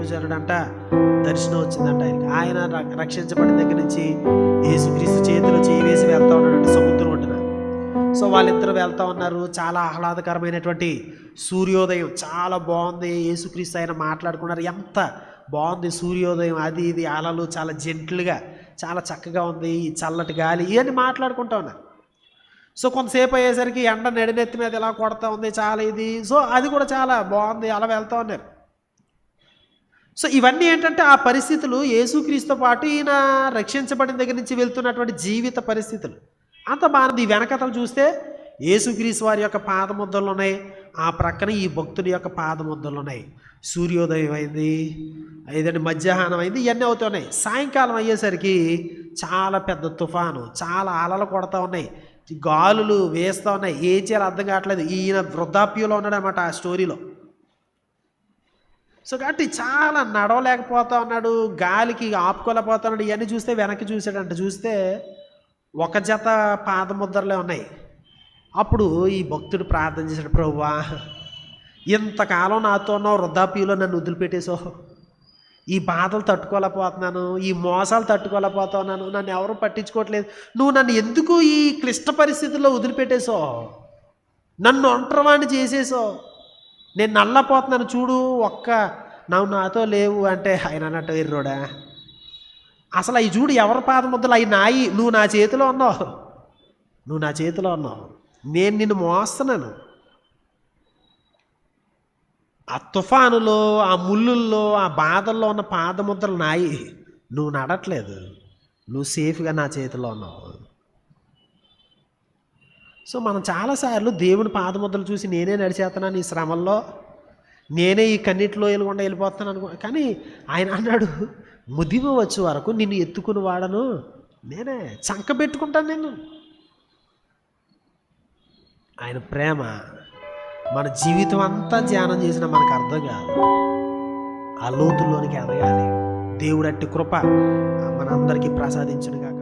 దైవజనుడంట దర్శనం వచ్చిందంట ఆయనకి. ఆయన రక్షించబడిన దగ్గర నుంచి యేసుక్రీస్తు చేతిలో చేయి వేసి వెళ్తా ఉన్నాడంట సముద్రం ఒడ్డున. సో వాళ్ళిద్దరు వెళ్తా ఉన్నారు. చాలా ఆహ్లాదకరమైనటువంటి సూర్యోదయం. చాలా బాగుంది. యేసుక్రీస్తు ఆయన మాట్లాడుకున్నారు. ఎంత బాగుంది సూర్యోదయం. అది ఇది అలలు చాలా జెంట్లుగా చాలా చక్కగా ఉంది. ఈ చల్లటి గాలి ఇవన్నీ మాట్లాడుకుంటా ఉన్నారు సో కొంతసేపు అయ్యేసరికి ఎండ నడినెత్తి మీద ఇలా కొడతా ఉంది. చాలా ఇది. సో అది కూడా చాలా బాగుంది. అలా వెళ్తా ఉన్నారు. సో ఇవన్నీ ఏంటంటే ఆ పరిస్థితులు యేసుక్రీస్తుతో పాటు ఈయన రక్షించబడిన దగ్గర నుంచి వెళ్తున్నటువంటి జీవిత పరిస్థితులు. అంత బాగుంది. ఈ వెనకతలు చూస్తే యేసుక్రీస్తు వారి యొక్క పాదముద్దలు ఉన్నాయి. ఆ ప్రక్కన ఈ భక్తుడి యొక్క పాదముద్దలు ఉన్నాయి. సూర్యోదయం అయింది ఏదంటే మధ్యాహ్నం అయింది ఇవన్నీ అవుతున్నాయి సాయంకాలం అయ్యేసరికి చాలా పెద్ద తుఫాను చాలా అలలు కొడతా ఉన్నాయి. గాలులు వేస్తూ ఉన్నాయి. ఏం చేయాలో అర్థం కావట్లేదు. ఈయన వృద్ధాప్యంలో ఉన్నాడనమాట ఆ స్టోరీలో. సో కాబట్టి చాలా నడవలేకపోతా ఉన్నాడు గాలికి ఆపుకోలేకపోతున్నాడు ఇవన్నీ చూస్తే వెనక్కి చూసాడంట చూస్తే ఒక జత పాదముద్రలే ఉన్నాయి. అప్పుడు ఈ భక్తుడు ప్రార్థన చేశాడు ప్రభువా ఇంతకాలం నాతో ఉన్న నన్ను వదిలిపెట్టేసో ఈ బాధలు తట్టుకోలేకపోతున్నాను ఈ మోసాలు తట్టుకోలేకపోతున్నాను నన్ను ఎవరు పట్టించుకోవట్లేదు. నువ్వు నన్ను ఎందుకు ఈ క్లిష్ట పరిస్థితుల్లో వదిలిపెట్టేసో నన్ను ఒంటరివాణ్ణి చేసేసో నేను నల్లపోతున్నాను చూడు ఒక్క నువ్వు నాతో లేవు అంటే ఆయన అన్నట్టు ఎర్రోడా? అసలు అవి చూడు ఎవరి పాదముద్దలు అవి నాయి నువ్వు నా చేతిలో ఉన్నావు. నువ్వు నా చేతిలో ఉన్నావు. నేను నిన్ను మోస్తున్నాను. ఆ తుఫానులో ఆ ముళ్ళుల్లో ఆ బాధల్లో ఉన్న పాదముద్రలు నాయి. నువ్వు నడట్లేదు. నువ్వు సేఫ్గా నా చేతిలో ఉన్నావు. సో మనం చాలాసార్లు దేవుని పాదముద్రలు చూసి నేనే నడిచేస్తున్నాను ఈ శ్రమల్లో? నేనే ఈ కన్నిటిలో వెళ్ళకుండా వెళ్ళిపోతాను అనుకో కానీ ఆయన అన్నాడు ముదిమ వచ్చే వరకు నిన్ను ఎత్తుకుని వాడను. నేనే చంక పెట్టుకుంటాను నేను ఆయన ప్రేమ మన జీవితం అంతా ధ్యానం చేసినా మనకు అర్థం కాదు. ఆ లోతుల్లోనికి ఎదగాలి. దేవుడు అట్టి కృప మనందరికీ ప్రసాదించునుగా